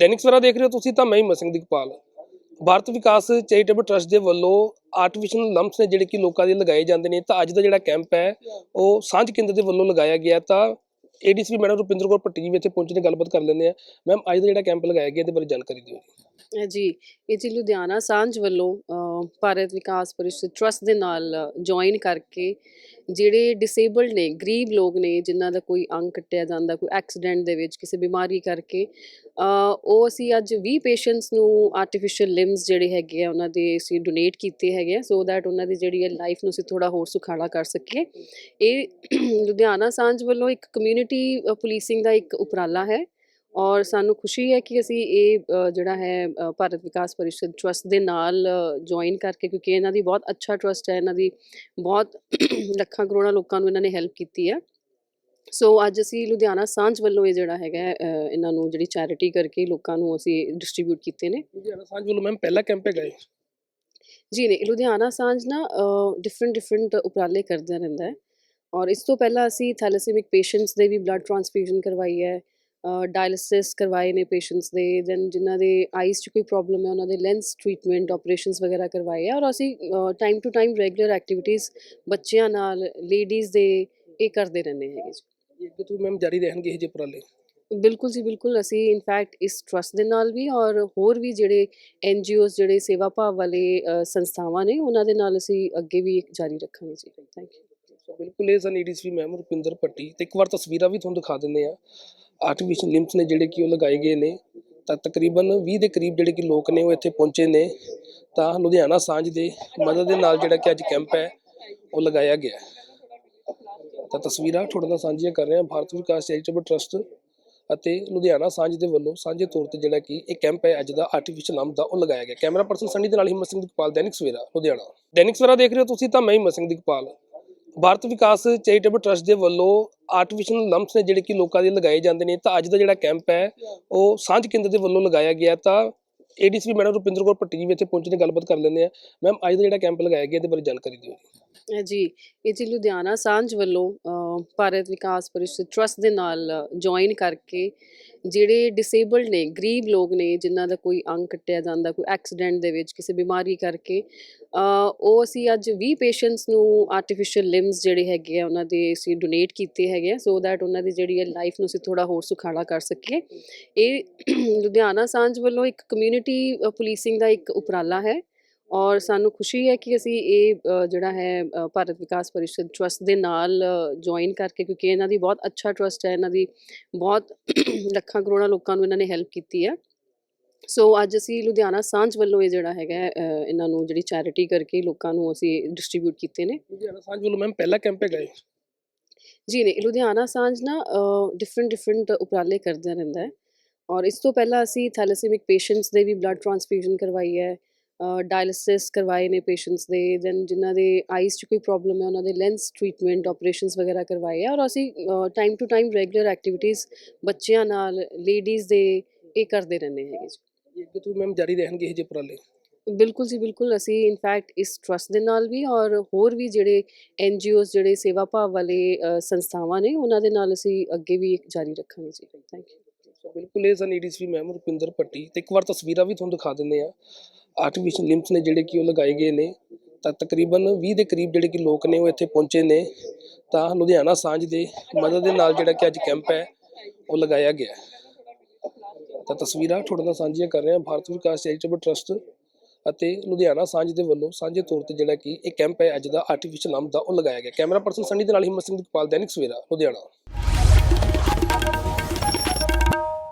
ਦੈਨਿਕ ਸਵੇਰਾ ਦੇਖ ਰਹੇ ਹੋ ਤੁਸੀਂ ਤਾਂ ਮੈਂ ਹੀ ਮਸਿੰਘ ਦੀਪਾਲ ਭਾਰਤ ਵਿਕਾਸ ਚੈਰੀਟੇਬਲ ਟਰਸਟ ਦੇ ਵੱਲੋਂ ਆਰਟੀਫੀਸ਼ੀਅਲ ਲੰਪਸ ਨੇ ਜਿਹੜੇ ਕਿ ਲੋਕਾਂ ਦੇ ਲਗਾਏ ਜਾਂਦੇ ਨੇ, ਤਾਂ ਅੱਜ ਦਾ ਜਿਹੜਾ ਕੈਂਪ ਹੈ, ਉਹ ਸਾਂਝ ਕੇਂਦਰ ਦੇ ਵੱਲੋਂ ਲਗਾਇਆ ਗਿਆ ਤਾਂ ਏਡੀਸੀ ਮੈਡਮ ਰੁਪਿੰਦਰ ਕੌਰ ਪੱਟੀ ਜੀ ਵੀ ਇੱਥੇ ਪਹੁੰਚੇ ਨੇ, ਗੱਲਬਾਤ ਕਰ ਲੈਂਦੇ ਆ ਮੈਮ, ਅੱਜ ਦਾ ਜਿਹੜਾ ਕੈਂਪ ਲਗਾਇਆ ਗਿਆ, ਇਹਦੇ ਬਾਰੇ ਜਾਣਕਾਰੀ ਦਿਓ। ਜੀ, ਇਹ ਜੀ ਲੁਧਿਆਣਾ ਸਾਂਝ ਵੱਲੋਂ ਭਾਰਤ ਵਿਕਾਸ ਪਰਿਸ਼ਦ ਟਰਸਟ ਦੇ ਨਾਲ ਜੁਆਇਨ ਕਰਕੇ ਜਿਹੜੇ ਡਿਸੇਬਲਡ ਨੇ, ਗਰੀਬ ਲੋਕ ਨੇ, ਜਿਨ੍ਹਾਂ ਦਾ ਕੋਈ ਅੰਗ ਕੱਟਿਆ ਜਾਂਦਾ, ਕੋਈ ਐਕਸੀਡੈਂਟ ਦੇ ਵਿੱਚ ਕਿਸੇ ਬਿਮਾਰੀ ਕਰਕੇ ਉਹ ਅਸੀਂ ਅੱਜ 20 ਪੇਸ਼ੈਂਟਸ ਨੂੰ ਆਰਟੀਫੀਸ਼ੀਅਲ ਲਿੰਬਸ ਜਿਹੜੇ ਹੈਗੇ ਆ, ਉਹਨਾਂ ਦੇ ਅਸੀਂ ਡੋਨੇਟ ਕੀਤੇ ਹੈਗੇ ਆ ਸੋ ਦੈਟ ਉਹਨਾਂ ਦੀ ਜਿਹੜੀ ਹੈ ਲਾਈਫ ਨੂੰ ਅਸੀਂ ਥੋੜਾ ਹੋਰ ਸੁਖਾਲਾ ਕਰ ਸਕੀਏ। ਇਹ ਲੁਧਿਆਣਾ ਸਾਂਝ ਵੱਲੋਂ ਇੱਕ ਕਮਿਊਨਿਟੀ ਪੁਲਿਸਿੰਗ ਦਾ ਇੱਕ ਉਪਰਾਲਾ ਹੈ। ਔਰ ਸਾਨੂੰ ਖੁਸ਼ੀ ਹੈ ਕਿ ਅਸੀਂ ਇਹ ਜਿਹੜਾ ਹੈ ਭਾਰਤ ਵਿਕਾਸ ਪਰਿਸ਼ਦ ਟਰਸਟ ਦੇ ਨਾਲ ਜੁਆਇਨ ਕਰਕੇ ਕਿਉਂਕਿ ਇਹਨਾਂ ਦੀ ਬਹੁਤ ਅੱਛਾ ਟਰਸਟ ਹੈ ਇਹਨਾਂ ਦੀ ਬਹੁਤ ਲੱਖਾਂ ਕਰੋੜਾਂ ਲੋਕਾਂ ਨੂੰ ਇਹਨਾਂ ਨੇ ਹੈਲਪ ਕੀਤੀ ਹੈ। ਸੋ ਅੱਜ ਅਸੀਂ ਲੁਧਿਆਣਾ ਸਾਂਝ ਵੱਲੋਂ ਇਹ ਜਿਹੜਾ ਹੈਗਾ ਹੈ, ਇਹਨਾਂ ਨੂੰ ਜਿਹੜੀ ਚੈਰਿਟੀ ਕਰਕੇ ਲੋਕਾਂ ਨੂੰ ਅਸੀਂ ਡਿਸਟ੍ਰੀਬਿਊਟ ਕੀਤੇ ਨੇ। ਲੁਧਿਆਣਾ ਸਾਂਝ ਵੱਲੋਂ ਮੈਮ ਪਹਿਲਾ ਕੈਂਪ ਹੈਗਾ ਇਹ? ਜੀ ਨਹੀਂ ਲੁਧਿਆਣਾ ਸਾਂਝ ਨਾ ਡਿਫਰੈਂਟ ਡਿਫਰੈਂਟ ਉਪਰਾਲੇ ਕਰਦਾ ਰਹਿੰਦਾ ਹੈ। ਔਰ ਇਸ ਤੋਂ ਪਹਿਲਾਂ ਅਸੀਂ ਥੈਲੇਸੀਮਿਕ ਪੇਸ਼ੈਂਟਸ ਦੇ ਵੀ ਬਲੱਡ ਟ੍ਰਾਂਸਫਿਊਜ਼ਨ ਕਰਵਾਈ ਹੈ। ਡਾਇਲਿਸਿਸ ਕਰਵਾਏ ਨੇ ਪੇਸ਼ੈਂਟਸ ਦੇ ਦੈਨ ਜਿਨ੍ਹਾਂ ਦੇ ਆਈਜ਼ 'ਚ ਕੋਈ ਪ੍ਰੋਬਲਮ ਹੈ ਉਹਨਾਂ ਦੇ ਲੈਂਸ ਟ੍ਰੀਟਮੈਂਟ ਆਪਰੇਸ਼ਨਸ ਵਗੈਰਾ ਕਰਵਾਏ ਆ ਔਰ ਅਸੀਂ time to time regular activities ਬੱਚਿਆਂ ਨਾਲ ਲੇਡੀਜ਼ ਦੇ ਇਹ ਕਰਦੇ ਰਹਿੰਦੇ ਹੈਗੇ ਜੀ। ਇਹ ਤੋਂ ਮੈਮ ਜਾਰੀ ਰਹਿਣਗੇ ਇਹ ਜੇ ਉਪਰਾਲੇ। ਬਿਲਕੁਲ ਜੀ ਬਿਲਕੁਲ। ਅਸੀਂ ਇਨਫੈਕਟ ਇਸ ਟਰਸਟ ਦੇ ਨਾਲ ਵੀ ਔਰ ਹੋਰ ਵੀ ਜਿਹੜੇ ਐਨ ਜੀਓਜ਼ ਜਿਹੜੇ ਸੇਵਾ ਭਾਵ ਵਾਲੇ ਸੰਸਥਾਵਾਂ ਨੇ ਉਹਨਾਂ ਦੇ ਨਾਲ ਅਸੀਂ ਅੱਗੇ ਵੀ ਜਾਰੀ ਰੱਖਾਂਗੇ ਜੀ। ਥੈਂਕ ਯੂ ਸੋ ਬਿਲਕੁਲ ਇਹ ਸਨ ਈਡੀਸੀ ਮੈਮ ਰੁਪਿੰਦਰ ਪੱਟੀ ਤੇ ਇੱਕ ਵਾਰ ਤਸਵੀਰਾਂ ਵੀ ਤੁਹਾਨੂੰ ਦਿਖਾ ਦਿੰਦੇ ਆ ਆਰਟੀਫੀਸ਼ੀਅਲ ਲਿੰਪਸ ਨੇ ਜਿਹੜੇ ਕਿ ਉਹ ਲਗਾਏ ਗਏ ਨੇ, ਤਾਂ ਤਕਰੀਬਨ 20 ਦੇ ਕਰੀਬ ਜਿਹੜੇ ਕਿ ਲੋਕ ਨੇ ਉਹ ਇੱਥੇ ਪਹੁੰਚੇ ਨੇ, ਤਾਂ ਲੁਧਿਆਣਾ ਸਾਂਝ ਦੇ ਮਦਦ ਦੇ ਨਾਲ ਜਿਹੜਾ ਕਿ ਅੱਜ ਕੈਂਪ ਹੈ, ਉਹ ਲਗਾਇਆ ਗਿਆ ਤਾਂ ਤਸਵੀਰਾਂ ਤੁਹਾਡੇ ਨਾਲ ਸਾਂਝੀਆਂ ਕਰ ਰਹੇ ਹਾਂ ਭਾਰਤ ਵਿਕਾਸ ਚੈਰੀਟੇਬਲ ਟਰਸਟ ਅਤੇ ਲੁਧਿਆਣਾ ਸਾਂਝ ਦੇ ਵੱਲੋਂ ਸਾਂਝੇ ਤੌਰ ਤੇ ਜਿਹੜਾ ਕਿ ਇਹ ਕੈਂਪ ਹੈ, ਅੱਜ ਦਾ ਆਰਟੀਫੀਸ਼ੀਅਲ ਲੰਪ ਦਾ ਉਹ ਲਗਾਇਆ ਗਿਆ। ਕੈਮਰਾ ਪਰਸਨ ਸੰਨੀ ਦੇ ਨਾਲ ਹਿੰਮਤ ਸਿੰਘ ਦੀਪਾਲ, ਦੈਨਿਕ ਸਵੇਰਾ, ਲੁਧਿਆਣਾ। ਦੈਨਿਕ ਸਵੇਰਾ ਦੇਖ ਰਹੇ ਹੋ ਤੁਸੀਂ ਤਾਂ ਮੈਂ ਹਿੰਮਤ ਸਿੰਘ ਦੀਪਾਲ। ਭਾਰਤ ਵਿਕਾਸ ਚੈਰੀਟੇਬਲ ਟਰਸਟ ਦੇ ਵੱਲੋਂ ਆਰਟੀਫੀਸ਼ੀਅਲ ਲੰਪਸ ਨੇ ਜਿਹੜੇ ਕਿ ਲੋਕਾਂ ਦੇ ਲਗਾਏ ਜਾਂਦੇ ਨੇ, ਤਾਂ ਅੱਜ ਦਾ ਜਿਹੜਾ ਕੈਂਪ ਹੈ, ਉਹ ਸਾਂਝ ਕੇਂਦਰ ਦੇ ਵੱਲੋਂ ਲਗਾਇਆ ਗਿਆ ਤਾਂ ਏਡੀਸੀ ਮੈਡਮ ਰੁਪਿੰਦਰ ਕੌਰ ਪੱਟੀ ਜੀ ਵੀ ਇੱਥੇ ਪਹੁੰਚੇ ਨੇ, ਗੱਲਬਾਤ ਕਰ ਲੈਂਦੇ ਆ ਮੈਮ, ਅੱਜ ਦਾ ਜਿਹੜਾ ਕੈਂਪ ਲਗਾਇਆ ਗਿਆ, ਇਹਦੇ ਬਾਰੇ ਜਾਣਕਾਰੀ ਦਿਓ ਜੀ ਇਹ ਜੀ ਲੁਧਿਆਣਾ ਸਾਂਝ ਵੱਲੋਂ ਅ, ਭਾਰਤ ਵਿਕਾਸ ਪਰਿਸ਼ਦ ਟਰਸਟ ਦੇ ਨਾਲ ਜੁਆਇਨ ਕਰਕੇ ਜਿਹੜੇ ਡਿਸੇਬਲਡ ਨੇ ਗਰੀਬ ਲੋਕ ਨੇ ਜਿਨ੍ਹਾਂ ਦਾ ਕੋਈ ਅੰਗ ਕੱਟਿਆ ਜਾਂਦਾ ਕੋਈ ਐਕਸੀਡੈਂਟ ਦੇ ਵਿੱਚ ਕਿਸੇ ਬਿਮਾਰੀ ਕਰਕੇ ਅ, ਉਹ ਅਸੀਂ ਅੱਜ 20 ਪੇਸ਼ੈਂਟਸ ਨੂੰ ਆਰਟੀਫੀਸ਼ੀਅਲ ਲਿੰਬਸ ਜਿਹੜੇ ਹੈਗੇ ਆ ਉਹਨਾਂ ਦੇ ਅਸੀਂ ਡੋਨੇਟ ਕੀਤੇ ਹੈਗੇ ਆ ਸੋ ਦੈਟ ਉਹਨਾਂ ਦੀ ਜਿਹੜੀ ਹੈ ਲਾਈਫ ਨੂੰ ਅਸੀਂ ਥੋੜਾ ਹੋਰ ਸੁਖਾਲਾ ਕਰ ਸਕੀਏ। ਇਹ ਲੁਧਿਆਣਾ ਸਾਂਝ ਵੱਲੋਂ ਇੱਕ ਕਮਿਊਨਿਟੀ ਪੁਲਿਸਿੰਗ ਦਾ ਇੱਕ ਉਪਰਾਲਾ ਹੈ ਔਰ ਸਾਨੂੰ ਖੁਸ਼ੀ ਹੈ ਕਿ ਅਸੀਂ ਇਹ ਜਿਹੜਾ ਹੈ ਭਾਰਤ ਵਿਕਾਸ ਪਰਿਸ਼ਦ ਟਰਸਟ ਦੇ ਨਾਲ ਜੁਆਇਨ ਕਰਕੇ ਕਿਉਂਕਿ ਇਹਨਾਂ ਦੀ ਬਹੁਤ ਅੱਛਾ ਟਰਸਟ ਹੈ ਇਹਨਾਂ ਦੀ ਬਹੁਤ ਲੱਖਾਂ ਕਰੋੜਾਂ ਲੋਕਾਂ ਨੂੰ ਇਹਨਾਂ ਨੇ ਹੈਲਪ ਕੀਤੀ ਹੈ। ਸੋ ਅੱਜ ਅਸੀਂ ਲੁਧਿਆਣਾ ਸਾਂਝ ਵੱਲੋਂ ਇਹ ਜਿਹੜਾ ਹੈਗਾ ਇਹਨਾਂ ਨੂੰ ਜਿਹੜੀ ਚੈਰਿਟੀ ਕਰਕੇ ਲੋਕਾਂ ਨੂੰ ਅਸੀਂ ਡਿਸਟ੍ਰੀਬਿਊਟ ਕੀਤੇ ਨੇ। ਲੁਧਿਆਣਾ ਸਾਂਝ ਵੱਲੋਂ ਮੈਮ ਪਹਿਲਾ ਕੈਂਪ ਇਹ ਜੀ ਨਹੀਂ ਲੁਧਿਆਣਾ ਸਾਂਝ ਨਾ ਡਿਫਰੈਂਟ ਡਿਫਰੈਂਟ ਉਪਰਾਲੇ ਕਰਦਾ ਰਹਿੰਦਾ ਹੈ। ਔਰ ਇਸ ਤੋਂ ਪਹਿਲਾਂ ਅਸੀਂ ਥੈਲੇਸੀਮਿਕ ਪੇਸ਼ੈਂਟਸ ਦੇ ਵੀ ਬਲੱਡ ਟ੍ਰਾਂਸਫਿਊਜ਼ਨ ਕਰਵਾਈ ਹੈ। ਡਾਇਲਿਸਿਸ ਕਰਵਾਏ ਨੇ ਪੇਸ਼ੈਂਟਸ ਦੇ ਦੈਨ ਜਿਨ੍ਹਾਂ ਦੇ ਆਈਜ਼ 'ਚ ਕੋਈ ਪ੍ਰੋਬਲਮ ਹੈ ਉਹਨਾਂ ਦੇ ਲੈਂਸ ਟ੍ਰੀਟਮੈਂਟ ਆਪਰੇਸ਼ਨਸ ਵਗੈਰਾ ਕਰਵਾਏ ਆ ਔਰ ਅਸੀਂ time to time regular activities ਬੱਚਿਆਂ ਨਾਲ ਲੇਡੀਜ਼ ਦੇ ਇਹ ਕਰਦੇ ਰਹਿੰਦੇ ਹੈਗੇ ਜੀ। ਇਹ ਅੱਗੇ ਤੋਂ ਮੈਮ ਜਾਰੀ ਰਹਿਣਗੇ ਇਹ ਜੇ ਉਪਰਾਲੇ? ਬਿਲਕੁਲ ਜੀ ਬਿਲਕੁਲ। ਅਸੀਂ ਇਨਫੈਕਟ ਇਸ ਟਰਸਟ ਦੇ ਨਾਲ ਵੀ ਔਰ ਹੋਰ ਵੀ ਜਿਹੜੇ ਐਨ ਜੀਓਜ਼ ਜਿਹੜੇ ਸੇਵਾ ਭਾਵ ਵਾਲੇ ਸੰਸਥਾਵਾਂ ਨੇ ਉਹਨਾਂ ਦੇ ਨਾਲ ਅਸੀਂ ਅੱਗੇ ਵੀ ਜਾਰੀ ਰੱਖਾਂਗੇ ਜੀ। ਥੈਂਕ ਯੂ ਸੋ ਬਿਲਕੁਲ ਇਹ ਸਨ ਈਡੀਸੀ ਮੈਮ ਰੁਪਿੰਦਰ ਪੱਟੀ ਤੇ ਇੱਕ ਵਾਰ ਤਸਵੀਰਾਂ ਵੀ ਤੁਹਾਨੂੰ ਦਿਖਾ ਦਿੰਦੇ ਆ ਆਰਟੀਫੀਸ਼ੀਅਲ ਲਿੰਪਸ ਨੇ ਜਿਹੜੇ ਕਿ ਉਹ ਲਗਾਏ ਗਏ ਨੇ, ਤਾਂ ਤਕਰੀਬਨ 20 ਦੇ ਕਰੀਬ ਜਿਹੜੇ ਕਿ ਲੋਕ ਨੇ ਉਹ ਇੱਥੇ ਪਹੁੰਚੇ ਨੇ, ਤਾਂ ਲੁਧਿਆਣਾ ਸਾਂਝ ਦੇ ਮਦਦ ਦੇ ਨਾਲ ਜਿਹੜਾ ਕਿ ਅੱਜ ਕੈਂਪ ਹੈ, ਉਹ ਲਗਾਇਆ ਗਿਆ ਤਾਂ ਤਸਵੀਰਾਂ ਤੁਹਾਡੇ ਨਾਲ ਸਾਂਝੀਆਂ ਕਰ ਰਹੇ ਹਾਂ, ਭਾਰਤ ਵਿਕਾਸ ਚੈਰੀਟੇਬਲ ਟਰਸਟ ਅਤੇ ਲੁਧਿਆਣਾ ਸਾਂਝ ਦੇ ਵੱਲੋਂ ਸਾਂਝੇ ਤੌਰ ਤੇ ਜਿਹੜਾ ਕਿ ਇਹ ਕੈਂਪ ਹੈ, ਅੱਜ ਦਾ ਆਰਟੀਫੀਸ਼ੀਅਲ ਲੰਬ ਦਾ ਉਹ ਲਗਾਇਆ ਗਿਆ। ਕੈਮਰਾ ਪਰਸਨ ਸੰਨੀ ਦੇ ਨਾਲ ਹਿੰਮਤ ਸਿੰਘ ਦੀਪਾਲ ਦੈਨਿਕ ਸਵੇਰਾ, ਲੁਧਿਆਣਾ।